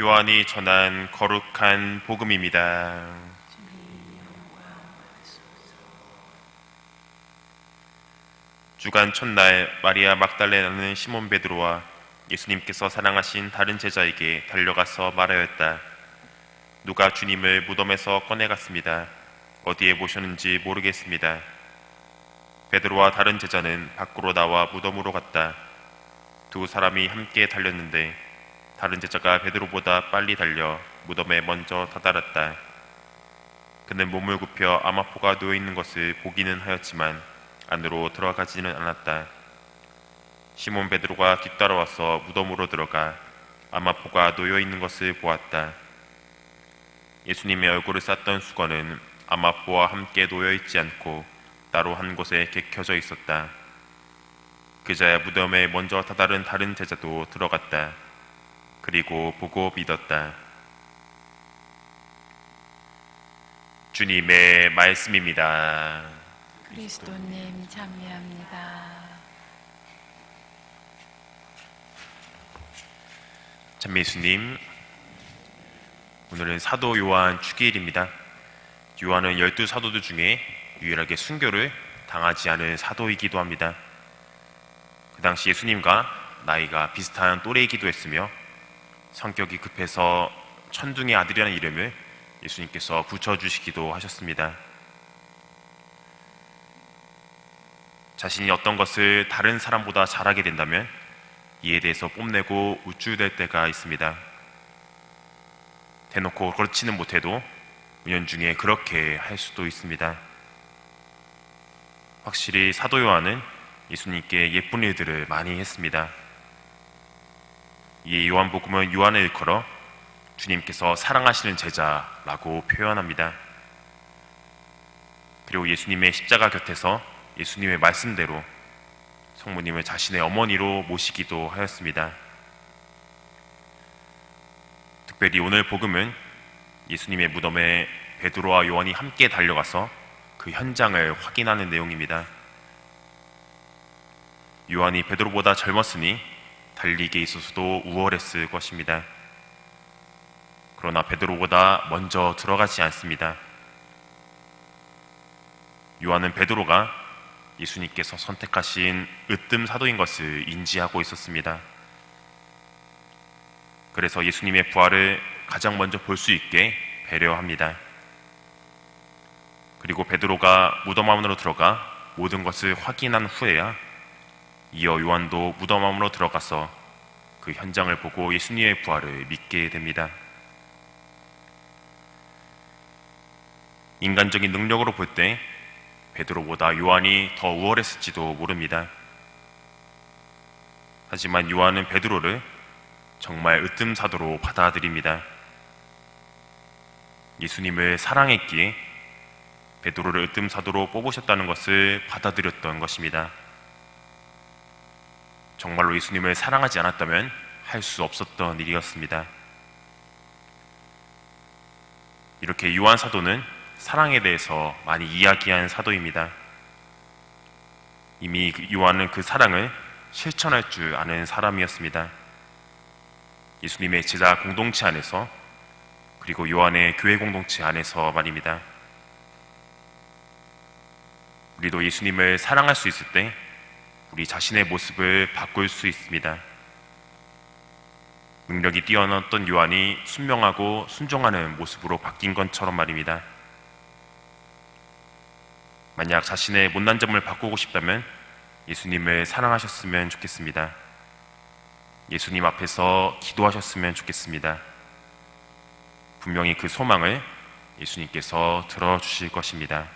요한이 전한 거룩한 복음입니다. 주간 첫날 마리아 막달레나는 시몬 베드로와 예수님께서 사랑하신 다른 제자에게 달려가서 말하였다. 누가 주님을 무덤에서 꺼내갔습니다. 어디에 모셨는지 모르겠습니다. 베드로와 다른 제자는 밖으로 나와 무덤으로 갔다. 두 사람이 함께 달렸는데 다른 제자가 베드로보다 빨리 달려 무덤에 먼저 다다랐다. 그는 몸을 굽혀 아마포가 놓여 있는 것을 보기는 하였지만 안으로 들어가지는 않았다. 시몬 베드로가 뒤따라와서 무덤으로 들어가 아마포가 놓여 있는 것을 보았다. 예수님의 얼굴을 쌌던 수건은 아마포와 함께 놓여 있지 않고 따로 한 곳에 객켜져 있었다. 그자야 무덤에 먼저 다다른 다른 제자도 들어갔다. 그리고 보고 믿었다. 주님의 말씀입니다. 그리스도님 참여합니다. 참미 예수님, 오늘은 사도 요한 축일입니다. 요한은 열두 사도들 중에 유일하게 순교를 당하지 않은 사도이기도 합니다. 그 당시 예수님과 나이가 비슷한 또래이기도 했으며 성격이 급해서 천둥의 아들이라는 이름을 예수님께서 붙여주시기도 하셨습니다. 자신이 어떤 것을 다른 사람보다 잘하게 된다면 이에 대해서 뽐내고 우쭐댈 때가 있습니다. 대놓고 그렇지는 못해도 은연중에 그렇게 할 수도 있습니다. 확실히 사도 요한은 예수님께 예쁜 일들을 많이 했습니다. 이 요한복음은 요한을 일컬어 주님께서 사랑하시는 제자라고 표현합니다. 그리고 예수님의 십자가 곁에서 예수님의 말씀대로 성모님을 자신의 어머니로 모시기도 하였습니다. 특별히 오늘 복음은 예수님의 무덤에 베드로와 요한이 함께 달려가서 그 현장을 확인하는 내용입니다. 요한이 베드로보다 젊었으니 달리기에 있어서도 우월했을 것입니다. 그러나 베드로보다 먼저 들어가지 않습니다. 요한은 베드로가 예수님께서 선택하신 으뜸 사도인 것을 인지하고 있었습니다. 그래서 예수님의 부활을 가장 먼저 볼 수 있게 배려합니다. 그리고 베드로가 무덤 안으로 들어가 모든 것을 확인한 후에야 이어 요한도 무덤 안으로 들어가서 그 현장을 보고 예수님의 부활을 믿게 됩니다. 인간적인 능력으로 볼 때 베드로보다 요한이 더 우월했을지도 모릅니다. 하지만 요한은 베드로를 정말 으뜸 사도로 받아들입니다. 예수님을 사랑했기에 베드로를 으뜸 사도로 뽑으셨다는 것을 받아들였던 것입니다. 정말로 예수님을 사랑하지 않았다면 할 수 없었던 일이었습니다. 이렇게 요한 사도는 사랑에 대해서 많이 이야기한 사도입니다. 이미 요한은 그 사랑을 실천할 줄 아는 사람이었습니다. 예수님의 제자 공동체 안에서 그리고 요한의 교회 공동체 안에서 말입니다. 우리도 예수님을 사랑할 수 있을 때 우리 자신의 모습을 바꿀 수 있습니다. 능력이 뛰어났던 요한이 순명하고 순종하는 모습으로 바뀐 것처럼 말입니다. 만약 자신의 못난 점을 바꾸고 싶다면 예수님을 사랑하셨으면 좋겠습니다. 예수님 앞에서 기도하셨으면 좋겠습니다. 분명히 그 소망을 예수님께서 들어주실 것입니다.